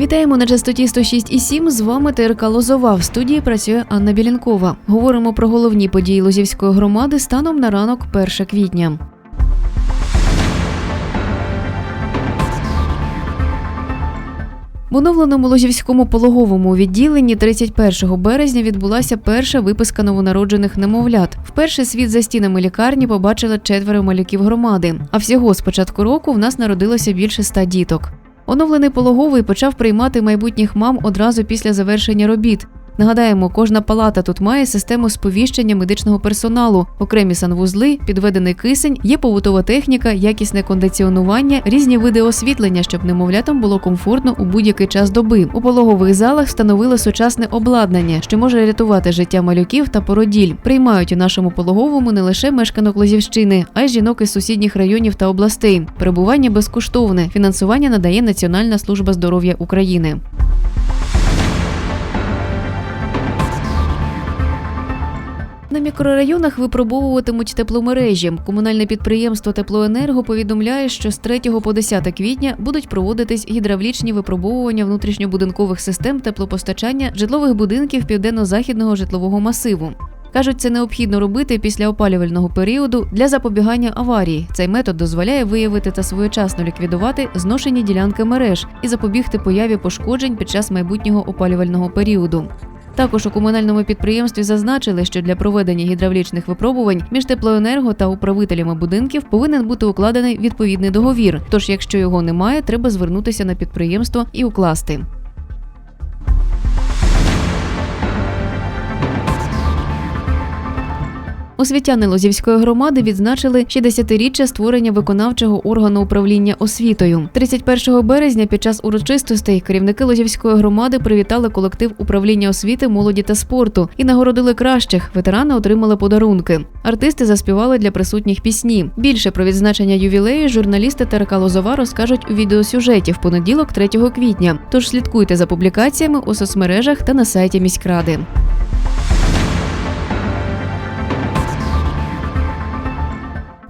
Вітаємо на частоті 106,7. З вами ТРК Лозова. В студії працює Анна Білінкова. Говоримо про головні події Лозівської громади станом на ранок 1 квітня. В оновленому Лозівському пологовому відділенні 31 березня відбулася перша виписка новонароджених немовлят. Вперше світ за стінами лікарні побачили четверо малюків громади. А всього з початку року в нас народилося більше ста діток. Оновлений пологовий почав приймати майбутніх мам одразу після завершення робіт. Нагадаємо, кожна палата тут має систему сповіщення медичного персоналу, окремі санвузли, підведений кисень, є побутова техніка, якісне кондиціонування, різні види освітлення, щоб немовлятам було комфортно у будь-який час доби. У пологових залах встановили сучасне обладнання, що може рятувати життя малюків та породіль. Приймають у нашому пологовому не лише мешканок Лозівщини, а й жінок із сусідніх районів та областей. Перебування безкоштовне. Фінансування надає Національна служба здоров'я України. На мікрорайонах випробовуватимуть тепломережі. Комунальне підприємство Теплоенерго повідомляє, що з 3 по 10 квітня будуть проводитись гідравлічні випробовування внутрішньобудинкових систем теплопостачання житлових будинків південно-західного житлового масиву. Кажуть, це необхідно робити після опалювального періоду для запобігання аварії. Цей метод дозволяє виявити та своєчасно ліквідувати зношені ділянки мереж і запобігти появі пошкоджень під час майбутнього опалювального періоду. Також у комунальному підприємстві зазначили, що для проведення гідравлічних випробувань між теплоенерго та управителями будинків повинен бути укладений відповідний договір. Тож, якщо його немає, треба звернутися на підприємство і укласти. Освітяни Лозівської громади відзначили 60-річчя створення виконавчого органу управління освітою. 31 березня під час урочистостей керівники Лозівської громади привітали колектив управління освіти, молоді та спорту і нагородили кращих. Ветерани отримали подарунки. Артисти заспівали для присутніх пісні. Більше про відзначення ювілею журналісти ТРК Лозова розкажуть у відеосюжеті в понеділок, 3 квітня. Тож слідкуйте за публікаціями у соцмережах та на сайті міськради.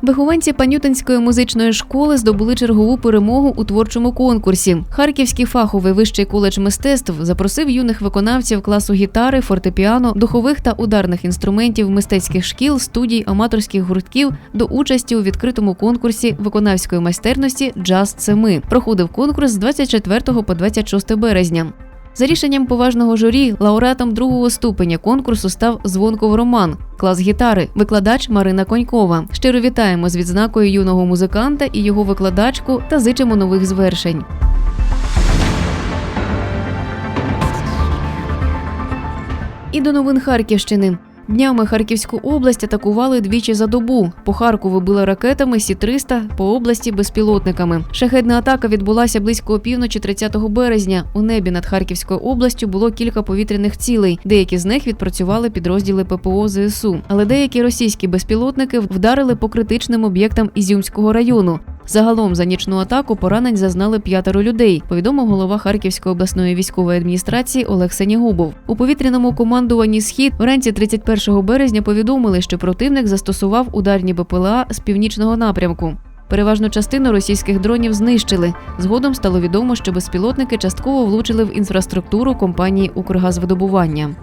Вихованці Панютинської музичної школи здобули чергову перемогу у творчому конкурсі. Харківський фаховий вищий коледж мистецтв запросив юних виконавців класу гітари, фортепіано, духових та ударних інструментів мистецьких шкіл, студій, аматорських гуртків до участі у відкритому конкурсі виконавської майстерності Джаз це ми. Проходив конкурс з 24 по 26 березня. За рішенням поважного журі, лауреатом другого ступеня конкурсу став Звонков Роман, клас гітари, викладач Марина Конькова. Щиро вітаємо з відзнакою юного музиканта і його викладачку та зичимо нових звершень. І до новин Харківщини. Днями Харківську область атакували двічі за добу. По Харкову били ракетами Сі-300, по області безпілотниками. Шахедна атака відбулася близько опівночі 30 березня. У небі над Харківською областю було кілька повітряних цілей. Деякі з них відпрацювали підрозділи ППО ЗСУ. Але деякі російські безпілотники вдарили по критичним об'єктам Ізюмського району. Загалом за нічну атаку поранень зазнали п'ятеро людей. Повідомив голова Харківської обласної військової адміністрації Олег Сенігубов. У повітряному командуванні Схід вранці 31 березня повідомили, що противник застосував ударні БПЛА з північного напрямку. Переважну частину російських дронів знищили. Згодом стало відомо, що безпілотники частково влучили в інфраструктуру компанії Укргазвидобування.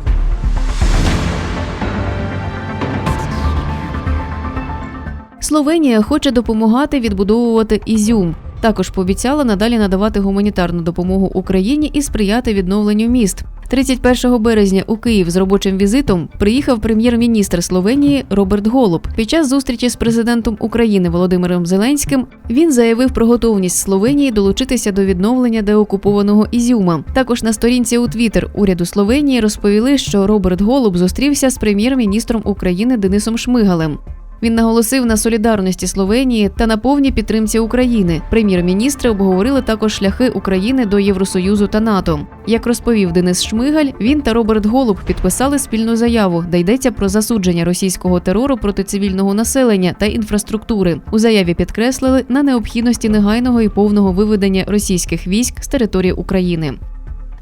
Словенія хоче допомагати відбудовувати Ізюм. Також пообіцяла надалі надавати гуманітарну допомогу Україні і сприяти відновленню міст. 31 березня у Київ з робочим візитом приїхав прем'єр-міністр Словенії Роберт Голуб. Під час зустрічі з президентом України Володимиром Зеленським він заявив про готовність Словенії долучитися до відновлення деокупованого Ізюма. Також на сторінці у Твіттер уряду Словенії розповіли, що Роберт Голуб зустрівся з прем'єр-міністром України Денисом Шмигалем. Він наголосив на солідарності Словенії та на повній підтримці України. Прем'єр-міністри обговорили також шляхи України до Євросоюзу та НАТО. Як розповів Денис Шмигаль, він та Роберт Голуб підписали спільну заяву, де йдеться про засудження російського терору проти цивільного населення та інфраструктури. У заяві підкреслили на необхідності негайного і повного виведення російських військ з території України.